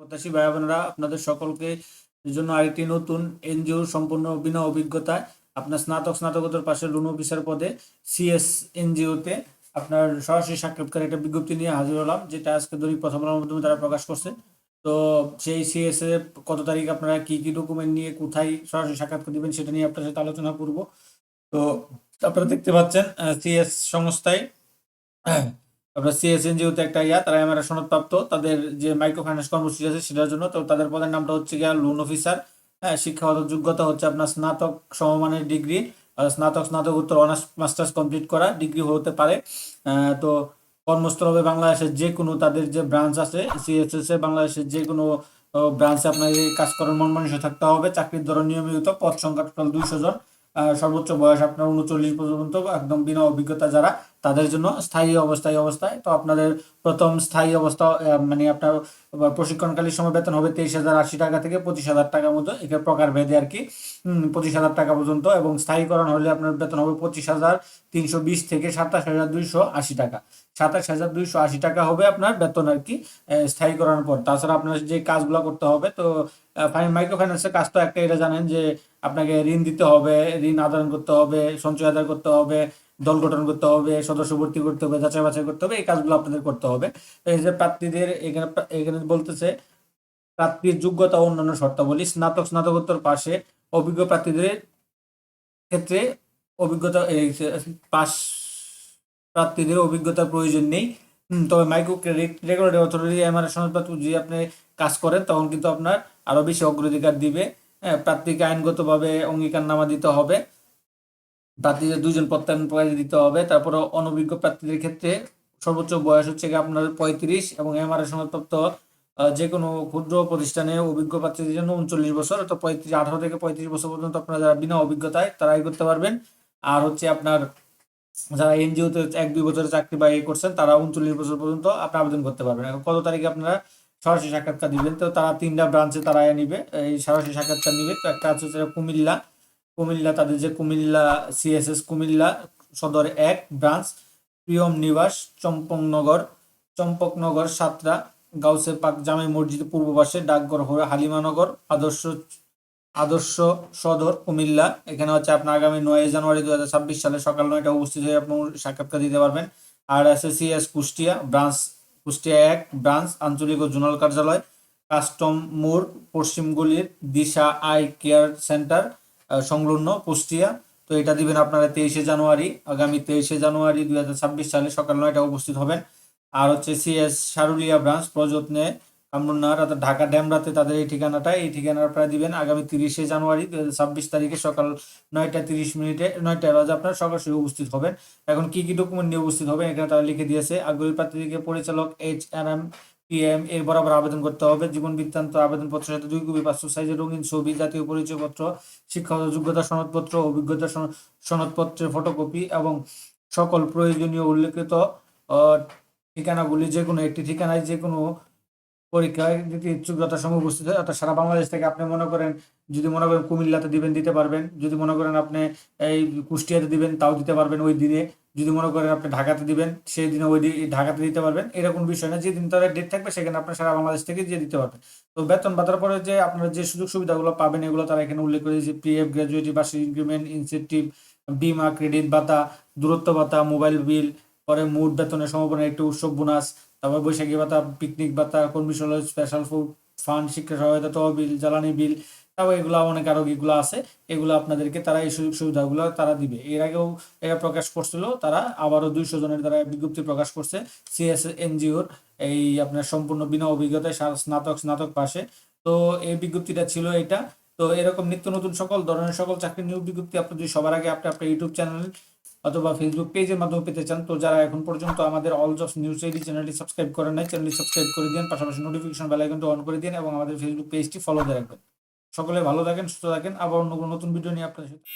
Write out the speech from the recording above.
প্রত্যাশী ভাই বোনেরা আপনাদের সকলকে জন্য আরেকটি নতুন এনজিও সম্পূর্ণ বিনা অভিজ্ঞতায় আপনার স্নাতক, স্নাতকোত্তর পাশে লোন অফিসার পদে সিএস এনজিওতে আপনার সরাসরি সাক্ষাৎকার একটা বিজ্ঞপ্তি নিয়ে হাজির হলাম, যেটা আজকে দৈনিক প্রথম মাধ্যমে তারা প্রকাশ করছে। তো সেই সিএস এ কত তারিখ আপনারা কি কি ডকুমেন্ট নিয়ে কোথায় সরাসরি সাক্ষাৎকার দিবেন সেটা নিয়ে আপনার সাথে আলোচনা করব। তো আপনারা দেখতে পাচ্ছেন সিএস সংস্থায় আপনার সিএসএন যেহেতু একটা ইয়া তারা এমআরএ সনদপ্রাপ্ত, তাদের যে মাইক্রো ফাইন্যান্স কর্মসূচি আছে সেটার জন্য, তো তাদের পদের নামটা হচ্ছে গিয়া লোন অফিসার হ্যাঁ শিক্ষাগত যোগ্যতা হচ্ছে আপনার স্নাতক সমমানের ডিগ্রি স্নাতক, স্নাতকোত্তর অনার্স মাস্টার্স কমপ্লিট করা ডিগ্রি হতে পারে। তো কর্মস্থল হবে বাংলাদেশের যে কোনো তাদের যে ব্রাঞ্চ আছে সিএসএস এ বাংলাদেশের যে কোনো ব্রাঞ্চে আপনাকে কাজ করার মন মানুষ থাকতে হবে। চাকরির ধরন নিয়মিত, পদ সংখ্যা টোটাল দুইশো জন সর্বোচ্চ বয়স আপনার উনচল্লিশ পর্যন্ত, একদম বিনা অভিজ্ঞতা যারা তাদের জন্য স্থায়ী অবস্থায় অবস্থায়। তো আপনাদের প্রথম স্থায়ী অবস্থা মানে আপনার প্রশিক্ষণকালীন সময় বেতন হবে তেইশ হাজার আশি টাকা থেকে পঁচিশ হাজার টাকার মতো। এখানে প্রকার ভেদে আর কি পঁচিশ হাজার টাকা পর্যন্ত এবং স্থায়ীকরণ হলে আপনার বেতন হবে পঁচিশ হাজার তিনশো বিশ থেকে সাতাশ হাজার দুইশো আশি টাকা। সাতাশ হাজার দুইশো আশি টাকা হবে আপনার বেতন আর কি স্থায়ীকরণের পর। তাছাড়া আপনার যে কাজগুলো করতে হবে, তো মাইক্রো ফাইন্যান্সের কাজ তো একটা এটা জানেন যে আপনাকে ঋণ দিতে হবে, ঋণ আদান করতে হবে, সঞ্চয় আদায় করতে হবে দল গঠন করতে হবে, সদস্য ভর্তি করতে হবে, যাচাই বাছাই করতে হবে, এই কাজগুলো আপনাদের করতে হবে। এই যে প্রার্থীদের এখানে এখানে বলতেছে, প্রার্থীর যোগ্যতা ও অন্যান্য শর্তাবলী, স্নাতক, স্নাতকোত্তর পাশে অভিজ্ঞ প্রার্থীদের ক্ষেত্রে অভিজ্ঞতা পাস প্রার্থীদের অভিজ্ঞতার প্রয়োজন নেই। তবে micro credit regulatory authority MR সনদপত্র যদি আপনি কাজ করেন, তখন কিন্তু আপনার আরও বেশি অগ্রাধিকার দিবে। হ্যাঁ প্রার্থীকে আইনগতভাবে অঙ্গীকারনামা দিতে হবে। প্রার্থীদের দুজন প্রত্যায়ন প্রকাশ দিতে হবে। তারপরে অনভিজ্ঞ প্রার্থীদের ক্ষেত্রে সর্বোচ্চ বয়স হচ্ছে গিয়ে আপনার পঁয়ত্রিশ এবং এমআরএ সনদপ্রাপ্ত যে কোনো ক্ষুদ্র প্রতিষ্ঠানে অভিজ্ঞ প্রার্থীদের জন্য উনচল্লিশ বছর অর্থাৎ পঁয়ত্রিশ, আঠারো থেকে পঁয়ত্রিশ বছর পর্যন্ত আপনারা যারা বিনা অভিজ্ঞতায় তারাই করতে পারবেন। আর হচ্ছে আপনার যারা এনজিওতে এক, দুই বছরের চাকরি বা ইয়ে করছেন, তারা উনচল্লিশ বছর পর্যন্ত আপনি আবেদন করতে পারবেন। এখন কত তারিখে আপনারা সরাসরি সাক্ষাৎকার দিবেন? তো তারা তিনটা ব্রাঞ্চে তারা নিবে, এই সরাসরি সাক্ষাৎকার নিবে। তো একটা আছে কুমিল্লা কুমিল্লা, তাদের যে কুমিল্লা সিএসএস কুমিল্লা সদর এক ব্রাঞ্চ প্রিয়ম নিবাস, চম্পকনগর চম্পকনগর সাতরা, গাউসে পাক জামে মসজিদ পূর্ব পাশে, ডাকঘর হয়ে হালিমানগর, আদর্শ আদর্শ সদর কুমিল্লা। এখানে হচ্ছে আপনার আগামী নয় জানুয়ারি দু হাজার ছাব্বিশ সালে সকাল নয়টা উপস্থিত হয়ে আপনি সাক্ষাৎকার দিতে পারবেন। আর আছে সিএস কুষ্টিয়া ব্রাঞ্চ কুষ্টিয়া এক ব্রাঞ্চ আঞ্চলিক ও জোনাল কার্যালয়, কাস্টম মোড়, পশ্চিমগুলির দিশা আই কেয়ার সেন্টার সংলগ্ন কুষ্টিয়া। তো এটা দিবেন আপনারা তেইশে জানুয়ারি, আগামী তেইশে জানুয়ারি দুই হাজার ছাব্বিশ সালে সকাল নয়টা উপস্থিত হবেন। আর হচ্ছে সিএস সারুলিয়া ব্রাঞ্চ প্রযত্নে কামরুন্নার অর্থাৎ ঢাকা ড্যামরাতে তাদের এই ঠিকানাটা, এই ঠিকানা আপনারা দিবেন আগামী তিরিশে জানুয়ারি দু ছাব্বিশ তারিখে সকাল নয়টা তিরিশ মিনিটে নয়টা বাজে আপনারা সরাসরি উপস্থিত হবেন। এখন কি কি ডকুমেন্ট নিয়ে উপস্থিত হবেন এখানে তারা লিখে দিয়েছে। আগ্রহী প্রার্থীদেরকে পরিচালক এইচ আর এম পিএম এর বরাবর আবেদন করতে হবে। জীবন বৃত্তান্ত আবেদনপত্রের সাথে দুই কপি পাসপোর্ট সাইজের রঙিন ছবি, জাতীয় পরিচয়পত্র, শিক্ষাগত যোগ্যতা সনদপত্র, অভিজ্ঞতা সন- সনদপত্রের ফটোকপি এবং সকল প্রয়োজনীয় উল্লেখিত ঠিকানাগুলি যে কোনো একটি ঠিকানায় যে কোনো পরীক্ষায় যদি ইচ্ছুক যথাসময় উপস্থিত হয়, অর্থাৎ সারা বাংলাদেশ থেকে আপনি মনে করেন, যদি মনে করেন কুমিল্লাতে দিবেন, দিতে পারবেন। যদি মনে করেন আপনি এই কুষ্টিয়াতে দিবেন, তাও দিতে পারবেন ওই দিনে। যদি মনে করেন আপনি ঢাকাতে দিবেন, সেই দিনে ওই ঢাকাতে দিতে পারবেন, এরকম বিষয় না। যেদিন তাদের ডেট থাকবে, সেখানে আপনি সারা বাংলাদেশ থেকে দিয়ে দিতে পারবেন। তো বেতন ভাতার পরে যে আপনারা যে সুযোগ সুবিধাগুলো পাবেন, এগুলো তারা এখানে উল্লেখ করে যে পিএফ গ্র্যাজুয়েটি বার্ষিক ইনক্রিমেন্ট ইনসেন্টিভ বিমা ক্রেডিট ভাতা দূরত্ব ভাতা মোবাইল বিল পরে মোট বেতনের সমপনে একটি উৎসব বোনাস, তারপর বৈশাখী ভাতা পিকনিক ভাতা, কর্মী স্পেশাল ফুড ফান্ড শিক্ষা সহায়তা, তহবিল, জ্বালানি বিল তারপর এগুলো অনেক আরও এগুলো আছে, এগুলো আপনাদেরকে তারা এই সুযোগ সুবিধাগুলো তারা দিবে। এর আগেও এরা প্রকাশ করছিল, তারা আবারও দুইশো জনের দ্বারা বিজ্ঞপ্তি প্রকাশ করছে, সিএস এনজিওর এই আপনার সম্পূর্ণ বিনা অভিজ্ঞতায় স্নাতক স্নাতক পাশে। তো এই বিজ্ঞপ্তিটা ছিল এটা। তো এরকম নিত্য নতুন সকল ধরনের সকল চাকরি নিয়োগ বিজ্ঞপ্তি আপনি যদি সবার আগে আপনি আপনার ইউটিউব চ্যানেল অথবা ফেসবুক পেজের মাধ্যমে পেতে চান, তো যারা এখন পর্যন্ত আমাদের অল জবস নিউজ এইডি চ্যানেলটি সাবস্ক্রাইব করেন নাই চ্যানেলটি সাবস্ক্রাইব করে দিন পাশাপাশি নোটিফিকেশন বেল আইকনটি অন করে দিন এবং আমাদের ফেসবুক পেজটি ফলো দিয়ে রাখবেন। সকলে ভালো থাকেন সুস্থ থাকেন। আবার অন্য কোনো নতুন ভিডিও নিয়ে আপনাদের সাথে